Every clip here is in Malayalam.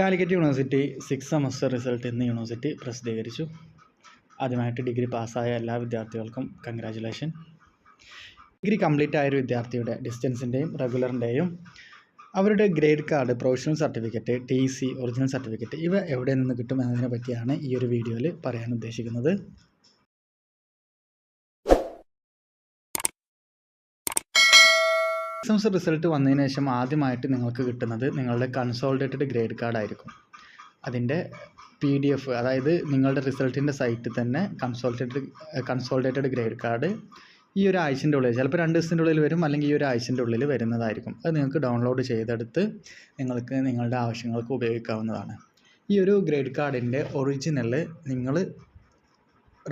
Calicut university six semester result ഇന്ന് യൂണിവേഴ്സിറ്റി പ്രസിദ്ധീകരിച്ചു. ആദ്യമായിട്ട് ഡിഗ്രി പാസ്സായ എല്ലാ വിദ്യാർത്ഥികൾക്കും കൺഗ്രാജുലേഷൻ ഡിഗ്രി കംപ്ലീറ്റ് ആയൊരു വിദ്യാർത്ഥിയുടെ ഡിസ്റ്റൻസിന്റെയും റെഗുലറിന്റെയും അവരുടെ grade card provisional certificate T C original certificate ഇവ എവിടെ നിന്ന് കിട്ടും എന്നതിനെ പറ്റിയാണ് ഈ ഒരു വീഡിയോയിൽ പറയാൻ ഉദ്ദേശിക്കുന്നത്. എക്സാംസ് റിസൾട്ട് വന്നതിന് ശേഷം ആദ്യമായിട്ട് നിങ്ങൾക്ക് കിട്ടുന്നത് നിങ്ങളുടെ കൺസോൾഡേറ്റഡ് ഗ്രേഡ് കാർഡ് ആയിരിക്കും. അതിന്റെ പി ഡി എഫ് അതായത് നിങ്ങളുടെ റിസൾട്ടിന്റെ സൈറ്റിൽ തന്നെ കൺസോൾട്ടേറ്റഡ് കൺസോൾട്ടേറ്റഡ് ഗ്രേഡ് കാർഡ് ഈ ഒരു ആഴ്ചന്റെ ഉള്ളിൽ ചിലപ്പോൾ രണ്ട് ദിവസത്തിന്റെ ഉള്ളിൽ വരും അല്ലെങ്കിൽ ഈ ഒരു ആഴ്ചന്റെ ഉള്ളിൽ വരുന്നതായിരിക്കും. അത് നിങ്ങൾക്ക് ഡൗൺലോഡ് ചെയ്തെടുത്ത് നിങ്ങൾക്ക് നിങ്ങളുടെ ആവശ്യങ്ങൾക്ക് ഉപയോഗിക്കാവുന്നതാണ്. ഈ ഒരു ഗ്രേഡ് കാർഡിന്റെ ഒറിജിനൽ നിങ്ങൾ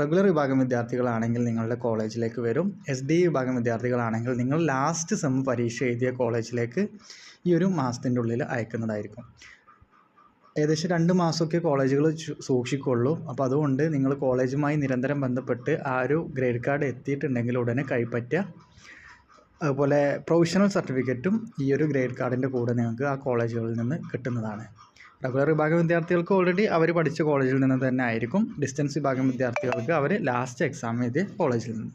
റെഗുലർ വിഭാഗം വിദ്യാർത്ഥികളാണെങ്കിൽ നിങ്ങളുടെ കോളേജിലേക്ക് വരും. എസ് ഡി വിഭാഗം വിദ്യാർത്ഥികളാണെങ്കിൽ നിങ്ങൾ ലാസ്റ്റ് സെം പരീക്ഷ എഴുതിയ കോളേജിലേക്ക് ഈ ഒരു മാസത്തിന്റെ ഉള്ളിൽ അയക്കുന്നതായിരിക്കും. ഏകദേശം രണ്ട് മാസമൊക്കെ കോളേജുകൾ സൂക്ഷിക്കുള്ളൂ. അപ്പോൾ അതുകൊണ്ട് നിങ്ങൾ കോളേജുമായി നിരന്തരം ബന്ധപ്പെട്ട് ആ ഒരു ഗ്രേഡ് കാർഡ് എത്തിയിട്ടുണ്ടെങ്കിൽ ഉടനെ കൈപ്പറ്റുക. അതുപോലെ പ്രൊവിഷണൽ സർട്ടിഫിക്കറ്റും ഈ ഒരു ഗ്രേഡ് കാർഡിന്റെ കൂടെ നിങ്ങൾക്ക് ആ കോളേജുകളിൽ നിന്ന് കിട്ടുന്നതാണ്. റെഗുലർ വിഭാഗം വിദ്യാർത്ഥികൾക്ക് ഓൾറെഡി അവർ പഠിച്ച കോളേജിൽ നിന്ന് തന്നെ ആയിരിക്കും. ഡിസ്റ്റൻസ് വിഭാഗം വിദ്യാർത്ഥികൾക്ക് അവർ ലാസ്റ്റ് എക്സാം എഴുതിയ കോളേജിൽ നിന്ന്.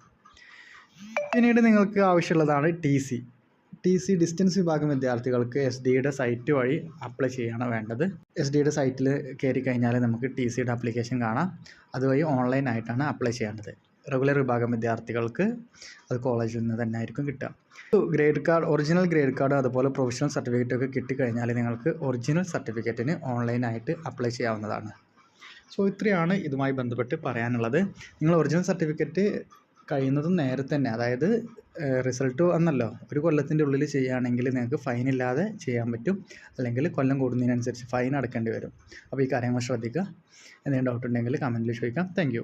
പിന്നീട് നിങ്ങൾക്ക് ആവശ്യമുള്ളതാണ് T C T C distance വിഭാഗം വിദ്യാർത്ഥികൾക്ക് എസ് ഡിയുടെ സൈറ്റ് വഴി അപ്ലൈ ചെയ്യാണ് വേണ്ടത്. എസ് ഡിയുടെ സൈറ്റിൽ കയറി കഴിഞ്ഞാൽ നമുക്ക് ടി സിയുടെ ആപ്ലിക്കേഷൻ കാണാം. അതുവഴി ഓൺലൈനായിട്ടാണ് അപ്ലൈ ചെയ്യേണ്ടത്. റെഗുലർ വിഭാഗം വിദ്യാർത്ഥികൾക്ക് അത് കോളേജിൽ നിന്ന് തന്നെ ആയിരിക്കും കിട്ടുക. Grade card original grade card അതുപോലെ പ്രൊഫഷണൽ സർട്ടിഫിക്കറ്റ് ഒക്കെ കിട്ടിക്കഴിഞ്ഞാൽ നിങ്ങൾക്ക് ഒറിജിനൽ സർട്ടിഫിക്കറ്റിന് ഓൺലൈനായിട്ട് അപ്ലൈ ചെയ്യാവുന്നതാണ്. സോ ഇത്രയാണ് ഇതുമായി ബന്ധപ്പെട്ട് പറയാനുള്ളത്. നിങ്ങൾ ഒറിജിനൽ സർട്ടിഫിക്കറ്റ് കഴിയുന്നതും നേരത്തെ തന്നെ അതായത് റിസൾട്ട് വന്നല്ലോ. ഒരു കൊല്ലത്തിന്റെ ഉള്ളിൽ ചെയ്യുകയാണെങ്കിൽ നിങ്ങൾക്ക് ഫൈൻ ഇല്ലാതെ ചെയ്യാൻ പറ്റും. അല്ലെങ്കിൽ കൊല്ലം കൂടുന്നതിനനുസരിച്ച് ഫൈൻ അടക്കേണ്ടി വരും. അപ്പോൾ ഈ കാര്യങ്ങൾ ശ്രദ്ധിക്കുക. എന്തെങ്കിലും ഡൗട്ട് ഉണ്ടെങ്കിൽ കമന്റിൽ ചോദിക്കാം. താങ്ക്